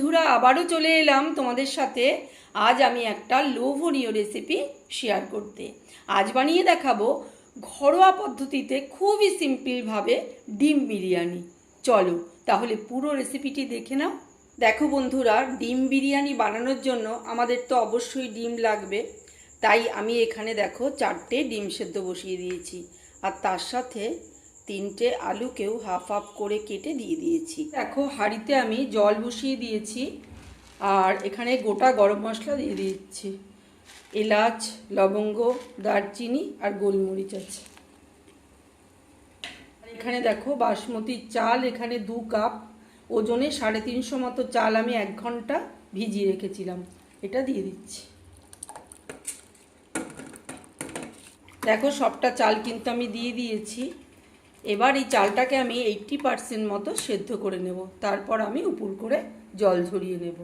বন্ধুরা, আবারও চলে এলাম তোমাদের সাথে। আজ আমি একটা লোভনীয় রেসিপি শেয়ার করতে। আজ বানিয়ে দেখাবো ঘরোয়া পদ্ধতিতে খুবই সিম্পলভাবে ডিম বিরিয়ানি। চলো তাহলে পুরো রেসিপিটি দেখে নাও। দেখো বন্ধুরা, ডিম বিরিয়ানি বানানোর জন্য আমাদের তো অবশ্যই ডিম লাগবে। তাই আমি এখানে দেখো চারটে ডিম সেদ্ধ বসিয়ে দিয়েছি। আর তার সাথে তিনটে আলুকেও হাফ হাফ করে কেটে দিয়ে দিয়েছি। দেখো, হাঁড়িতে আমি জল বসিয়ে দিয়েছি আর এখানে গোটা গরম মশলা দিয়ে দিচ্ছি। এলাচ, লবঙ্গ, দারচিনি আর গোলমরিচ আছে। এখানে দেখো, বাসমতি চাল, এখানে দু কাপ। ওজনে সাড়ে তিনশো মতো চাল আমি এক ঘণ্টা ভিজিয়ে রেখেছিলাম। এটা দিয়ে দিচ্ছি। দেখো, সবটা চাল কিন্তু আমি দিয়ে দিয়েছি। এবার এই চালটাকে আমি এইটটি পারসেন্ট মতো সেদ্ধ করে নেব। তারপর আমি উপর করে জল ঝরিয়ে নেব।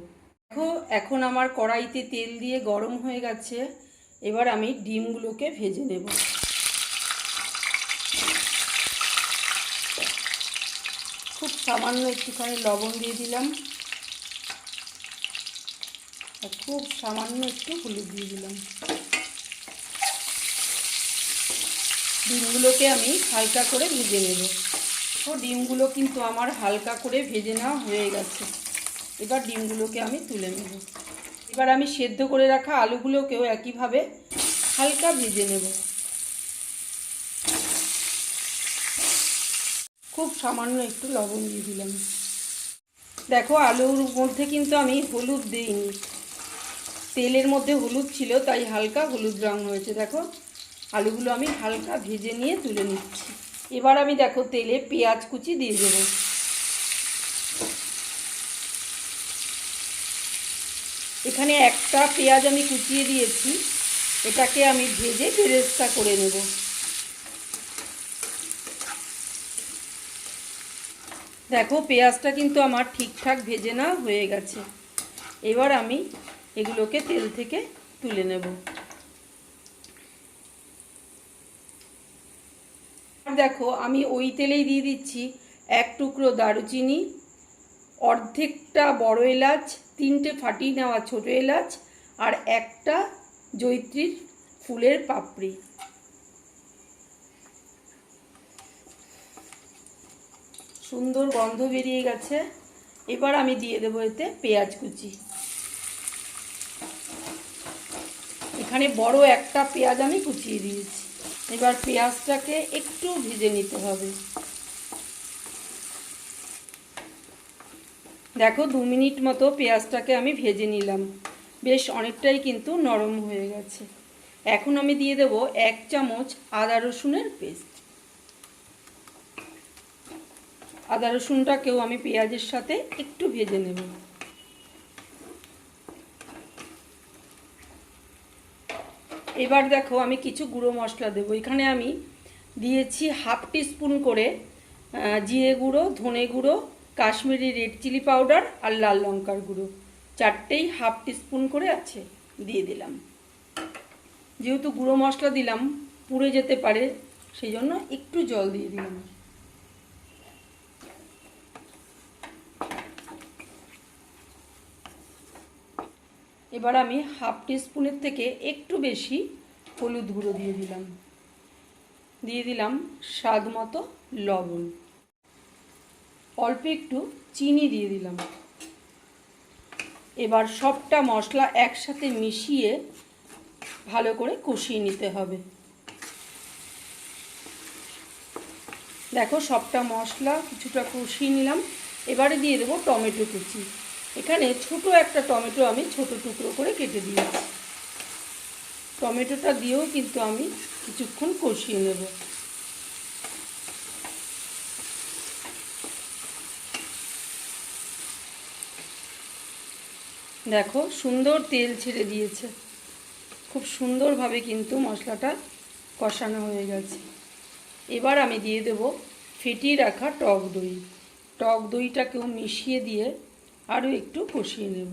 দেখো, এখন আমার কড়াইতে তেল দিয়ে গরম হয়ে গেছে। এবার আমি ডিমগুলোকে ভেজে নেব। খুব সামান্য একটুখানি লবণ দিয়ে দিলাম। খুব সামান্য একটু হলুদ দিয়ে দিলাম। ডিমগুলোকে আমি হালকা করে ভেজে নেব। তো ডিমগুলো কিন্তু আমার হালকা করে ভেজে নেওয়া হয়ে গেছে। এবার ডিমগুলোকে আমি তুলে নেব। এবার আমি সেদ্ধ করে রাখা আলুগুলোকেও একইভাবে হালকা ভেজে নেব। খুব সামান্য একটু লবণ দিয়ে দিলাম। দেখো, আলুর মধ্যে কিন্তু আমি হলুদ দিইনি। তেলের মধ্যে হলুদ ছিল, তাই হালকা হলুদ রং হয়েছে। দেখো আলুগুলো আমি হালকা ভেজে নিয়ে তুলে নিচ্ছি। এবার আমি দেখো তেলে পেঁয়াজ কুচি দিয়ে দেবো। এখানে একটা পেঁয়াজ আমি কুচিয়ে দিয়েছি। এটাকে আমি ভেজে বেরেস্তা করে নেব। দেখো পেঁয়াজটা কিন্তু আমার ঠিকঠাক ভেজে না হয়ে গেছে। এবার আমি এগুলোকে তেল থেকে তুলে নেব। দেখো, আমি ওই তেলেই দিয়ে দিচ্ছি এক টুকরো দারুচিনি, অর্ধেকটা বড় এলাচ, তিনটে ফাটিয়ে নেওয়া ছোটো এলাচ আর একটা জৈত্রীর ফুলের পাপড়ি। সুন্দর গন্ধ বেরিয়ে গেছে। এবার আমি দিয়ে দেবো এতে পেঁয়াজ কুচি। এখানে বড় একটা পেঁয়াজ আমি কুচিয়ে দিয়েছি। এবার পেঁয়াজটাকে একটু ভেজে নিতে হবে। দেখো, দু মিনিট মতো পেঁয়াজটাকে আমি ভেজে নিলাম। বেশ অনেকটাই কিন্তু নরম হয়ে গেছে। এখন আমি দিয়ে দেব এক চামচ আদা রসুনের পেস্ট। আদা রসুনটাকেও আমি পেঁয়াজের সাথে একটু ভেজে নেব। এবার দেখো আমি কিছু গুঁড়ো মশলা দেবো। এখানে আমি দিয়েছি হাফ টিস্পুন করে জিরে গুঁড়ো, ধনে গুঁড়ো, কাশ্মীরি রেড চিলি পাউডার আর লাল লঙ্কার গুঁড়ো। চারটেই হাফ টিস্পুন করে আছে, দিয়ে দিলাম। যেহেতু গুঁড়ো মশলা দিলাম, পুড়ে যেতে পারে, সেই জন্য একটু জল দিয়ে দিলাম। এবার আমি হাফ টিস্পুনের থেকে একটু বেশি হলুদ গুঁড়ো দিয়ে দিলাম। দিয়ে দিলাম স্বাদ মতো লবণ। অল্প একটু চিনি দিয়ে দিলাম। এবার সবটা মশলা একসাথে মিশিয়ে ভালো করে কষিয়ে নিতে হবে। দেখো সবটা মশলা কিছুটা কষিয়ে নিলাম। এবারে দিয়ে দেবো টমেটো কুচি। এখানে ছোট একটা টমেটো আমি ছোট টুকরো করে কেটে দিয়েছি। টমেটোটা দিয়েও কিন্তু আমি কিছুক্ষণ কষিয়ে নেব। দেখো সুন্দর তেল ছেড়ে দিয়েছে। খুব সুন্দরভাবে কিন্তু মশলাটা কষানো হয়ে গেছে। এবার আমি দিয়ে দেব ফেটিয়ে রাখা টক দই। টক দইটাকেও মিশিয়ে দিয়ে আরও একটু কষিয়ে নেব।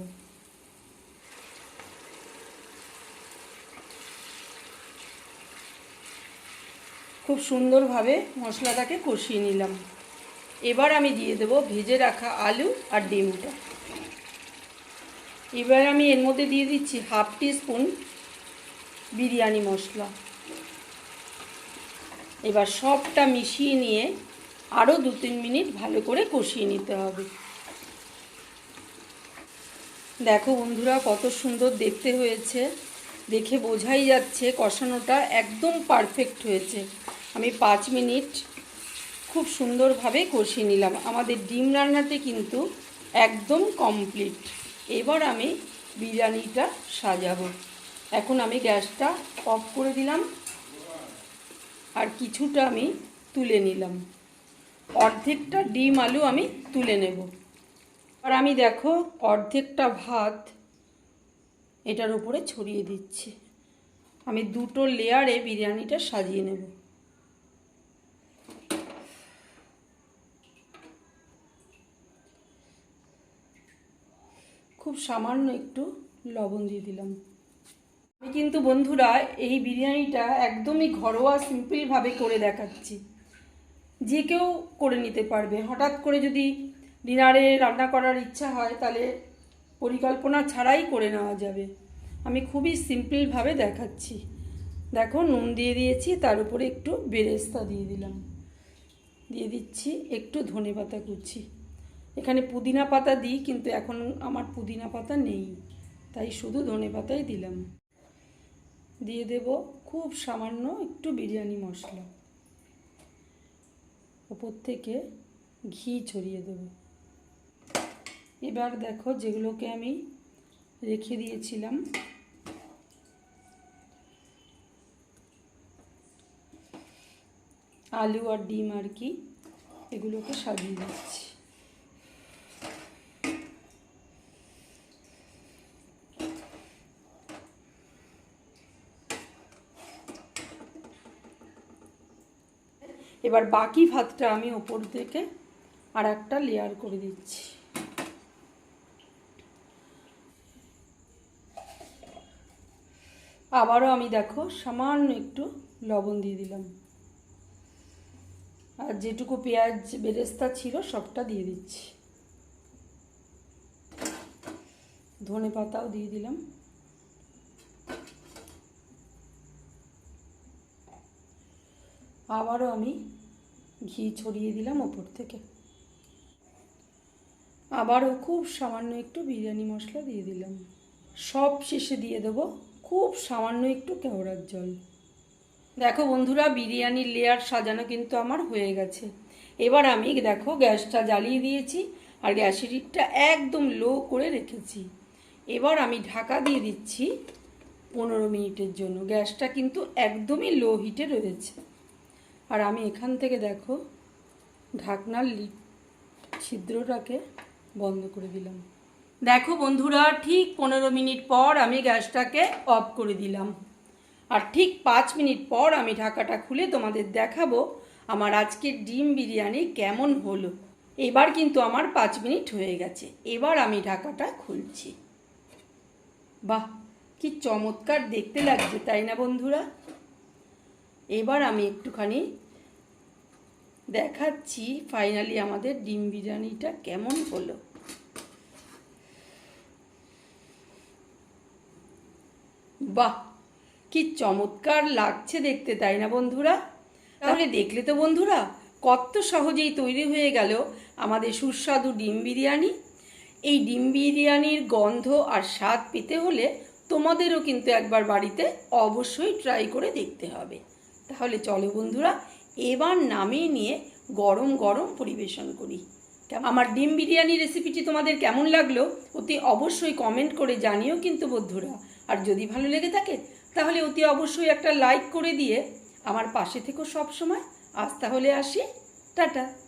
খুব সুন্দরভাবে মশলাটাকে কষিয়ে নিলাম। এবার আমি দিয়ে দেব ভেজে রাখা আলু আর ডিমটা। এবার আমি এর মধ্যে দিয়ে দিচ্ছি হাফ স্পুন বিরিয়ানি মশলা। এবার সবটা মিশিয়ে নিয়ে আরও দু তিন মিনিট ভালো করে কষিয়ে নিতে হবে। দেখো বন্ধুরা, কত সুন্দর দেখতে হয়েছে। দেখে বোঝাই যাচ্ছে কষানোটা একদম পারফেক্ট হয়েছে। আমি পাঁচ মিনিট খুব সুন্দরভাবে কষিয়ে নিলাম। আমাদের ডিম রান্নাতে কিন্তু একদম কমপ্লিট এবার আমি বিরিয়ানিটা সাজাবো। এখন আমি গ্যাসটা অফ করে দিলাম। আর কিছুটা আমি তুলে নিলাম। অর্ধেকটা ডিম আলু আমি তুলে নেব। আর আমি দেখো অর্ধেকটা ভাত এটার উপরে ছড়িয়ে দিচ্ছি। আমি দুটো লেয়ারে বিরিয়ানিটা সাজিয়ে নেব। খুব সামান্য একটু লবণ দিয়ে দিলাম। আমি কিন্তু বন্ধুরা এই বিরিয়ানিটা একদমই ঘরোয়া সিম্পলভাবে করে দেখাচ্ছি। যে কেউ করে নিতে পারবে। হঠাৎ করে যদি ডিনারে রান্না করার ইচ্ছা হয়, তাহলে পরিকল্পনা ছাড়াই করে নেওয়া যাবে। আমি খুবই সিম্পলভাবে দেখাচ্ছি। দেখো, নুন দিয়ে দিয়েছি, তার উপরে একটু বেরেস্তা দিয়ে দিলাম। দিয়ে দিচ্ছি একটু ধনে পাতা কুচি। এখানে পুদিনা পাতা দিই, কিন্তু এখন আমার পুদিনা পাতা নেই, তাই শুধু ধনে পাতাই দিলাম। দিয়ে দেব খুব সামান্য একটু বিরিয়ানি মশলা। ওপর থেকে ঘি ছড়িয়ে দেব। এবার দেখো যেগুলোকে আমি রেখে দিয়েছিলাম। আলু আর ডিম আর কি, এগুলোকে সাজিয়ে দিচ্ছি। এবার বাকি ভাতটা আমি ওপর থেকে আর একটা লেয়ার করে দিচ্ছি। আবারও আমি দেখো, সামান্য একটু লবণ দিয়ে দিলাম। আর যেটুকু পেঁয়াজ বেরেস্তা ছিল, সবটা দিয়ে দিচ্ছি। ধনে পাতাও দিয়ে দিলাম। আবারও আমি ঘি ছড়িয়ে দিলাম ওপর থেকে। আবারও খুব সামান্য একটু বিরিয়ানি মশলা দিয়ে দিলাম। সব শেষে দিয়ে দেব খুব সামান্য একটু কেওড়ার জল। দেখো বন্ধুরা, বিরিয়ানির লেয়ার সাজানো কিন্তু আমার হয়ে গেছে। এবার আমি দেখো গ্যাসটা জ্বালিয়ে দিয়েছি আর গ্যাসের হিটটা একদম লো করে রেখেছি। এবার আমি ঢাকা দিয়ে দিচ্ছি পনেরো মিনিটের জন্য। গ্যাসটা কিন্তু একদমই লো হিটে রয়েছে। আর আমি এখান থেকে দেখো ঢাকনার লি ছিদ্রটাকে বন্ধ করে দিলাম। দেখো বন্ধুরা, ঠিক পনেরো মিনিট পর আমি গ্যাসটাকে অফ করে দিলাম। আর ঠিক পাঁচ মিনিট পর আমি ঢাকাটা খুলে তোমাদের দেখাবো আমার আজকের ডিম বিরিয়ানি কেমন হলো। এবার কিন্তু আমার পাঁচ মিনিট হয়ে গেছে, এবার আমি ঢাকাটা খুলছি। বাহ, কি চমৎকার দেখতে লাগছে, তাই না বন্ধুরা? এবার আমি একটুখানি দেখাচ্ছি, ফাইনালি আমাদের ডিম বিরিয়ানিটা কেমন হলো। বাহ, কি চমৎকার লাগছে দেখতে, তাই না বন্ধুরা? তাহলে দেখলে তো বন্ধুরা কত সহজেই তৈরি হয়ে গেল আমাদের সুস্বাদু ডিম বিরিয়ানি। এই ডিম বিরিয়ানির গন্ধ আর স্বাদ পেতে হলে তোমাদেরও কিন্তু একবার বাড়িতে অবশ্যই ট্রাই করে দেখতে হবে। তাহলে চলো বন্ধুরা, এবার নামিয়ে নিয়ে গরম গরম পরিবেশন করি। আমার ডিম বিরিয়ানি রেসিপিটি তোমাদের কেমন লাগল, অতি অবশ্যই কমেন্ট করে জানিও কিন্তু বন্ধুরা। আর যদি ভালো লেগে থাকে, তাহলে অতি অবশ্যই একটা লাইক করে দিয়ে আমার পাশে থেকেও সবসময়। আজ তাহলে আসি। টাটা।